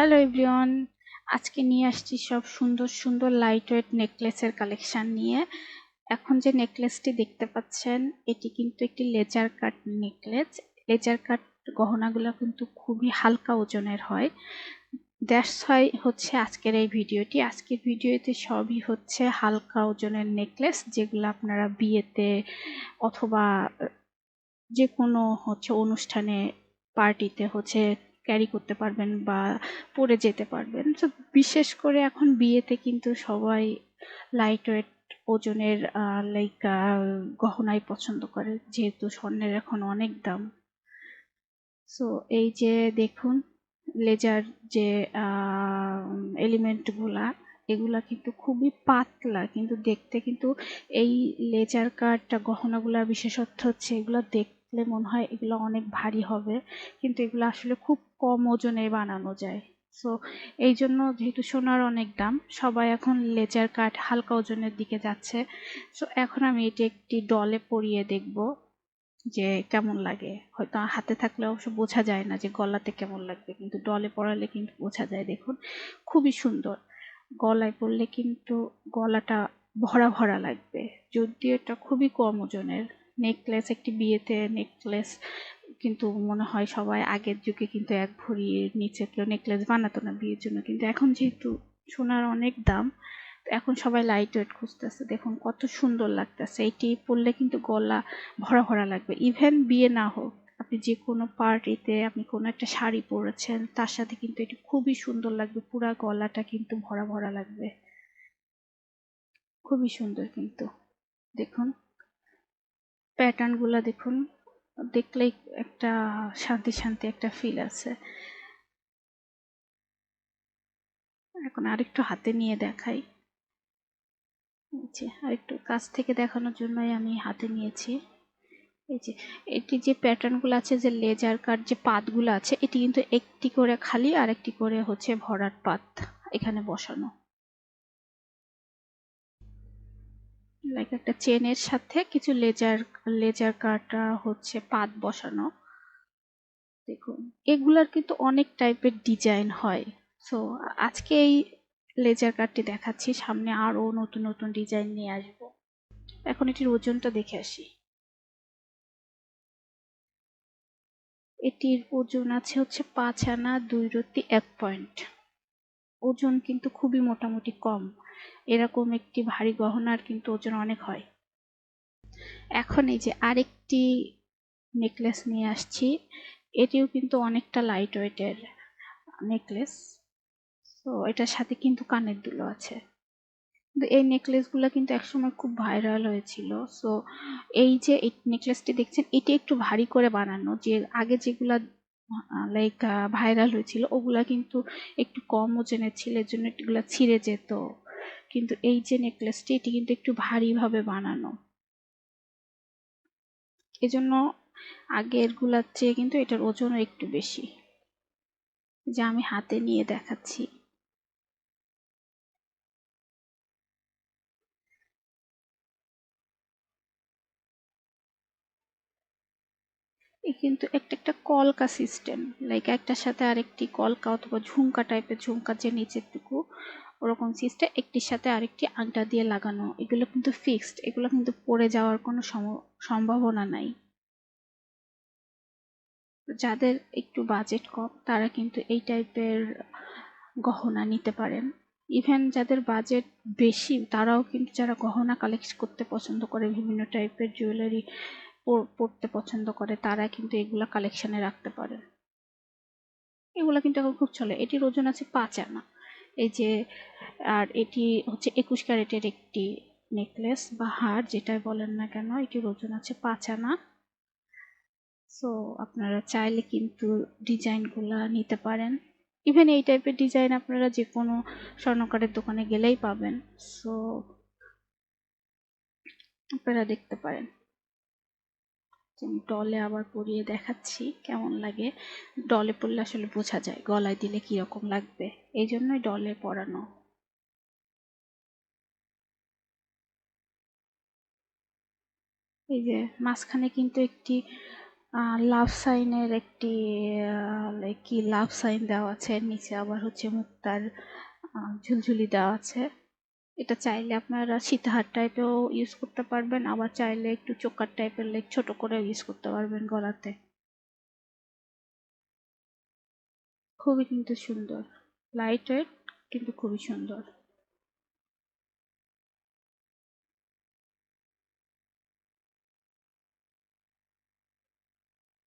Hello everyone আজকে নিয়ে আসছি সব সুন্দর সুন্দর লাইট ওয়েট নেকলেসের কালেকশন নিয়ে। এখন যে নেকলেসটি দেখতে পাচ্ছেন, এটি কিন্তু একটি laser cut necklace laser cut গহনাগুলো কিন্তু খুবই হালকা ওজনের হয়। দ্যাটস হয় হচ্ছে আজকের এই ভিডিওটি। আজকের ভিডিওতে সবই হচ্ছে হালকা ওজনের নেকলেস যেগুলো আপনারা বিয়েতে অথবা যে কোনো হচ্ছে অনুষ্ঠানে পার্টিতে হচ্ছে ক্যারি করতে পারবেন বা পরে যেতে পারবেন। তো বিশেষ করে এখন বিয়েতে কিন্তু সবাই লাইট ওয়েট ওজনের লাইক গহনাই পছন্দ করে, যেহেতু স্বর্ণের এখন অনেক দাম। সো এই যে দেখুন, লেজার যে এলিমেন্টগুলা, এগুলা কিন্তু খুবই পাতলা, কিন্তু দেখতে কিন্তু এই লেজার কাটটা গহনাগুলার বিশেষত্ব হচ্ছে এগুলো দেখলে মনে হয় এগুলো অনেক ভারী হবে, কিন্তু এগুলো আসলে খুব কম ওজনে বানানো যায়। সো এই জন্য যেহেতু সোনার অনেক দাম, সবাই এখন লেজার কাট হালকা ওজনের দিকে যাচ্ছে। সো এখন আমি এটি একটি ডলে পরিয়ে দেখব যে কেমন লাগে। হয়তো হাতে থাকলে অবশ্য বোঝা যায় না যে গলাতে কেমন লাগবে, কিন্তু ডলে পরালে কিন্তু বোঝা যায়। দেখুন, খুবই সুন্দর। গলায় পরলে কিন্তু গলাটা ভরা ভরা লাগবে, যদিও এটা খুবই কম ওজনের। নেকলেস একটি বিয়েতে নেকলেস কিন্তু মনে হয় সবাই আগের যুগে কিন্তু এক ভরির নিচে কেউ নেকলেস বানাতো না বিয়ের জন্য। কিন্তু এখন যেহেতু সোনার অনেক দাম, এখন সবাই লাইট ওয়েট খুঁজতেছে। দেখুন কত সুন্দর লাগতেছে। এইটি পরলে কিন্তু গলা ভরা ভরা লাগবে। ইভেন বিয়ে না হোক, আপনি যে কোনো পার্টিতে আপনি কোনো একটা শাড়ি পরেছেন, তার সাথে কিন্তু এটি খুবই সুন্দর লাগবে। পুরা গলাটা কিন্তু ভরা ভরা লাগবে। খুবই সুন্দর কিন্তু। দেখুন। প্যাটার্নগুলো দেখুন দেখলেই একটা শান্তি শান্তি একটা ফিল আছে। এখন আরেকটু হাতে নিয়ে দেখাই। আরেকটু কাছ থেকে দেখানোর জন্যই আমি হাতে নিয়েছি। এই যে, এটি যে প্যাটার্নগুলো আছে, যে লেজার কাট যে পাতগুলো আছে, এটি কিন্তু একটি করে খালি আর একটি করে হচ্ছে ভরাট পাত এখানে বসানো। লাইক একটা চেনের সাথে কিছু লেজার লেজার কাটা হচ্ছে পাত বসানো। দেখুন, এগুলার কিন্তু অনেক টাইপের ডিজাইন হয়। সো আজকে এই লেজার কাটটি দেখাচ্ছি, সামনে আরও নতুন নতুন ডিজাইন নিয়ে আসব। এখন এটির ওজনটা দেখে আসি। এটির ওজন আছে হচ্ছে পাঁচ আনা দুই রত্তি এক পয়েন্ট ওজন কিন্তু খুবই মোটামুটি কম। এরকম একটি ভারী গহনার কিন্তু ওজন অনেক হয়। এখন এই যে আরেকটি নেকলেস নিয়ে আসছি, এটিও কিন্তু অনেকটা লাইট ওয়েটের নেকলেস তো এটার সাথে কিন্তু কানের দুলো আছে। কিন্তু এই নেকলেসগুলো কিন্তু একসময় খুব ভাইরাল হয়েছিল সো এই যে এই নেকলেসটি দেখছেন, এটি একটু ভারী করে বানানো, যে আগে যেগুলা লাইক ভাইরাল হয়েছিল, ওগুলা কিন্তু একটু কম ওজনের ছিল, এর জন্য এগুলা ছিঁড়ে যেত। কিন্তু এই যে নেকলেসটি এটি কিন্তু একটু ভারীভাবে বানানো। এজন্য আগেরগুলার চেয়ে কিন্তু এটার ওজনও একটু বেশি। যা আমি হাতে নিয়ে দেখাচ্ছি। কিন্তু একটা একটা কলকা সিস্টেম লাইক একটার সাথে আরেকটি কলকা অথবা ঝুমকা টাইপের ঝুমকা যে নিচেরটুকু, ওরকম সিস্টেম একটির সাথে আরেকটি আংটা দিয়ে লাগানো, এগুলো কিন্তু ফিক্সড এগুলো কিন্তু পড়ে যাওয়ার কোনো সম্ভাবনা নাই। যাদের একটু বাজেট কম, তারা কিন্তু এই টাইপের গহনা নিতে পারেন। ইভেন যাদের বাজেট বেশি, তারাও কিন্তু যারা গহনা কালেক্ট করতে পছন্দ করে, বিভিন্ন টাইপের জুয়েলারি পড়তে পছন্দ করে, তারা কিন্তু এগুলো কালেকশনে রাখতে পারে। এগুলো কিন্তু এখন খুব চলে। এটির ওজন আছে পাঁচ আনা। এই যে, আর এটি হচ্ছে একুশ ক্যারেটের একটি নেকলেস বা হার, যেটাই বলেন না কেন, এটির ওজন আছে পাঁচ আনা। সো আপনারা চাইলে কিন্তু ডিজাইনগুলা নিতে পারেন। ইভেন এই টাইপের ডিজাইন আপনারা যে কোনো স্বর্ণকারের দোকানে গেলেই পাবেন। সো আপনারা দেখতে পারেন। ডলে আবার পরিয়ে দেখাচ্ছি, কেমন লাগে? ডলে পরলে আসলে বোঝা যায়, গলায় দিলে কীরকম লাগবে? এই জন্যই ডলে পরানো। এই যে, মাঝখানে কিন্তু একটি লাভ সাইনের একটি কি লাভ সাইন দেওয়া আছে, নিচে আবার হচ্ছে মুক্তার ঝুলঝুলি দেওয়া আছে। এটা চাইলে আপনারা সীতাহার টাইপেও ইউজ করতে পারবেন, আবার চাইলে একটু চোকার টাইপের লাইক ছোট করে ইউজ করতে পারবেন গলাতে। খুবই কিন্তু সুন্দর লাইট ওয়েট কিন্তু খুবই সুন্দর।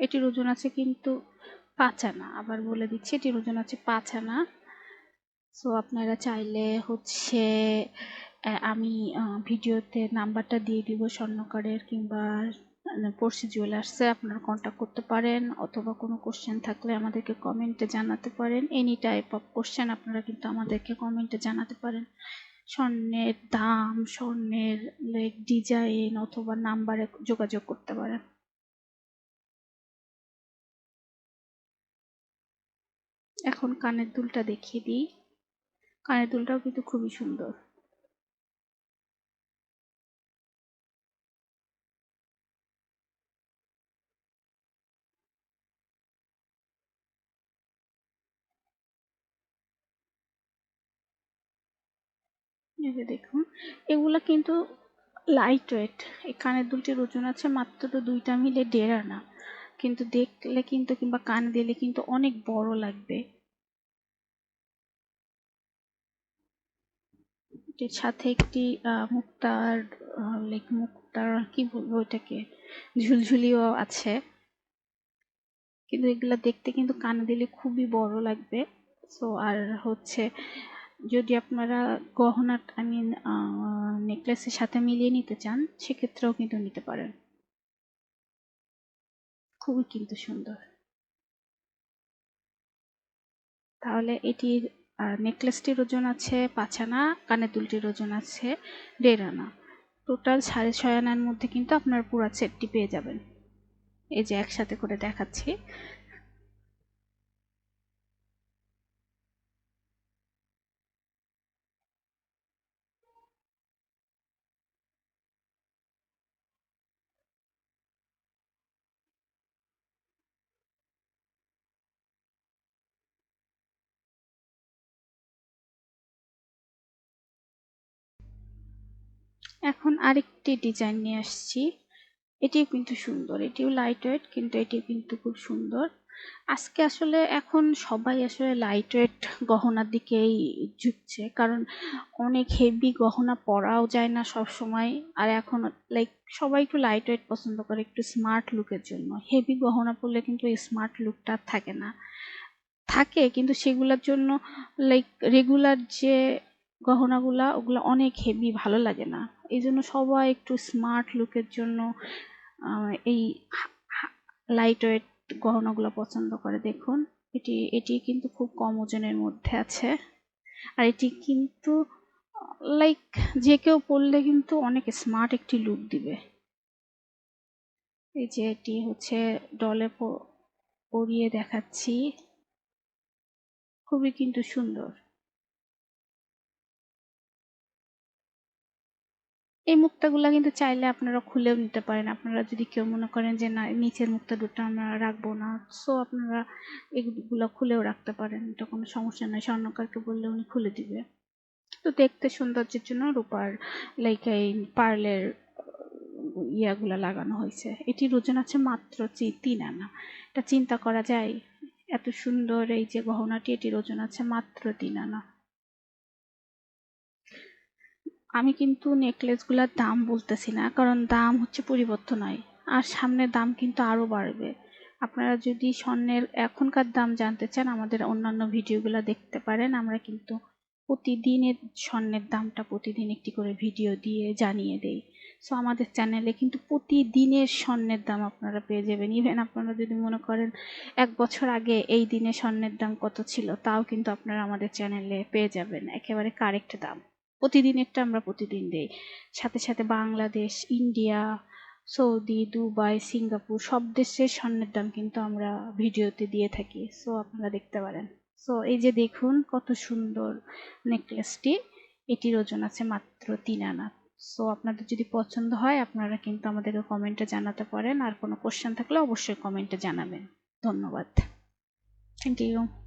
এটির ওজন আছে কিন্তু পাঁচ আনা, আবার বলে দিচ্ছি এটির ওজন আছে পাঁচ আনা। সো আপনারা চাইলে হচ্ছে আমি ভিডিওতে নাম্বারটা দিয়ে দিব স্বর্ণকারের কিংবা পড়শি জুয়েলার্সে। আপনারা কন্ট্যাক্ট করতে পারেন অথবা কোনো কোশ্চেন থাকলে আমাদেরকে কমেন্টে জানাতে পারেন। এনি টাইপ অফ কোশ্চেন আপনারা কিন্তু আমাদেরকে কমেন্টে জানাতে পারেন। স্বর্ণের দাম, স্বর্ণের ডিজাইন অথবা নাম্বারে যোগাযোগ করতে পারেন। এখন কানের দুলটা দেখিয়ে দিই। কানের দুলটাও কিন্তু খুবই সুন্দর। দেখুন, এগুলা কিন্তু লাইট ওয়েট এই কানের দুলটির ওজন আছে মাত্র দুইটা মিলে দেড় আনা। কিন্তু দেখলে কিন্তু কিংবা কান দিলে কিন্তু অনেক বড় লাগবে। এটির সাথে একটি মুক্তার লাইক মুক্তার, কি বলব ওইটাকে? ঝুলঝুলিও আছে। কিন্তু এগুলা দেখতে কিন্তু কানে দিলে খুবই বড় লাগবে। সো, আর হচ্ছে, যদি আপনারা গহনা আই মিন নেকলেসের সাথে মিলিয়ে নিতে চান, সেক্ষেত্রেও কিন্তু নিতে পারেন। খুবই কিন্তু সুন্দর। তাহলে এটির নেকলেসটির ওজন আছে পাঁচ আনা কানের দুলটির ওজন আছে দেড় আনা। টোটাল সাড়ে ছয় আনার মধ্যে কিন্তু আপনার পুরা সেটটি পেয়ে যাবেন। এই যে একসাথে করে দেখাচ্ছি। এখন আরেকটি ডিজাইন নিয়ে আসছি। এটিও কিন্তু সুন্দর, এটিও লাইট ওয়েট কিন্তু এটিও কিন্তু খুব সুন্দর। আজকে আসলে এখন সবাই আসলে লাইট ওয়েট গহনার দিকেই ঝুঁকছে, কারণ অনেক হেভি গহনা পরাও যায় না সব সময় আর এখন লাইক সবাই একটু লাইট ওয়েট পছন্দ করে, একটু স্মার্ট লুকের জন্য। হেভি গহনা পরলে কিন্তু স্মার্ট লুকটা থাকে না। থাকে, কিন্তু সেগুলোর জন্য লাইক রেগুলার যে গহনাগুলা, ওগুলো অনেক হেভি ভালো লাগে না। এই জন্য সবাই একটু স্মার্ট লুকের জন্য এই লাইট ওয়েট গহনাগুলো পছন্দ করে। দেখুন, এটি এটি কিন্তু খুব কম ওজনের মধ্যে আছে। আর এটি কিন্তু লাইক যে কেউ পরলে কিন্তু অনেক স্মার্ট একটি লুক দিবে। এই যে এটি হচ্ছে ডলে পরিয়ে দেখাচ্ছি। খুবই কিন্তু সুন্দর। এই মুক্তাগুলা কিন্তু চাইলে আপনারা খুলেও নিতে পারেন। আপনারা যদি কেউ মনে করেন যে, না নিচের মুক্তা দুটো আমরা রাখব না। সো আপনারা এগুলো খুলেও রাখতে পারেন। এটা কোনো সমস্যা নয় স্বর্ণকারকে বললে উনি খুলে দিবে। তো দেখতে সৌন্দর্যের জন্য রূপার লাইক এই পার্লের ইয়াগুলা লাগানো হয়েছে। এটির ওজন আছে মাত্র তিন আনা। এটা চিন্তা করা যায়? এত সুন্দর এই যে গহনাটি, এটির ওজন আছে মাত্র তিন আনা। আমি কিন্তু নেকলেসগুলোর দাম বলতেছি না, কারণ দাম হচ্ছে পরিবর্তন হয়। আর সামনের দাম কিন্তু আরও বাড়বে। আপনারা যদি স্বর্ণের এখনকার দাম জানতে চান, আমাদের অন্যান্য ভিডিওগুলো দেখতে পারেন। আমরা কিন্তু প্রতিদিনের স্বর্ণের দামটা প্রতিদিন একটি করে ভিডিও দিয়ে জানিয়ে দেই। সো আমাদের চ্যানেলে কিন্তু প্রতিদিনের স্বর্ণের দাম আপনারা পেয়ে যাবেন। ইভেন আপনারা যদি মনে করেন এক বছর আগে এই দিনে স্বর্ণের দাম কত ছিল, তাও কিন্তু আপনারা আমাদের চ্যানেলে পেয়ে যাবেন। একেবারে কারেক্ট দাম। প্রতিদিনেরটা আমরা প্রতিদিন দেই। সাথে সাথে Bangladesh, India, Saudi, Dubai, Singapore সব দেশের স্বর্ণের দাম কিন্তু আমরা ভিডিওতে দিয়ে থাকি। সো আপনারা দেখতে পারেন। সো এই যে দেখুন কত সুন্দর নেকলেসটি। এটির ওজন আছে মাত্র তিন আনা। সো আপনাদের যদি পছন্দ হয়, আপনারা কিন্তু আমাদেরকে কমেন্টে জানাতে পারেন। আর কোনো কোশ্চেন থাকলে অবশ্যই কমেন্টে জানাবেন। ধন্যবাদ। Thank you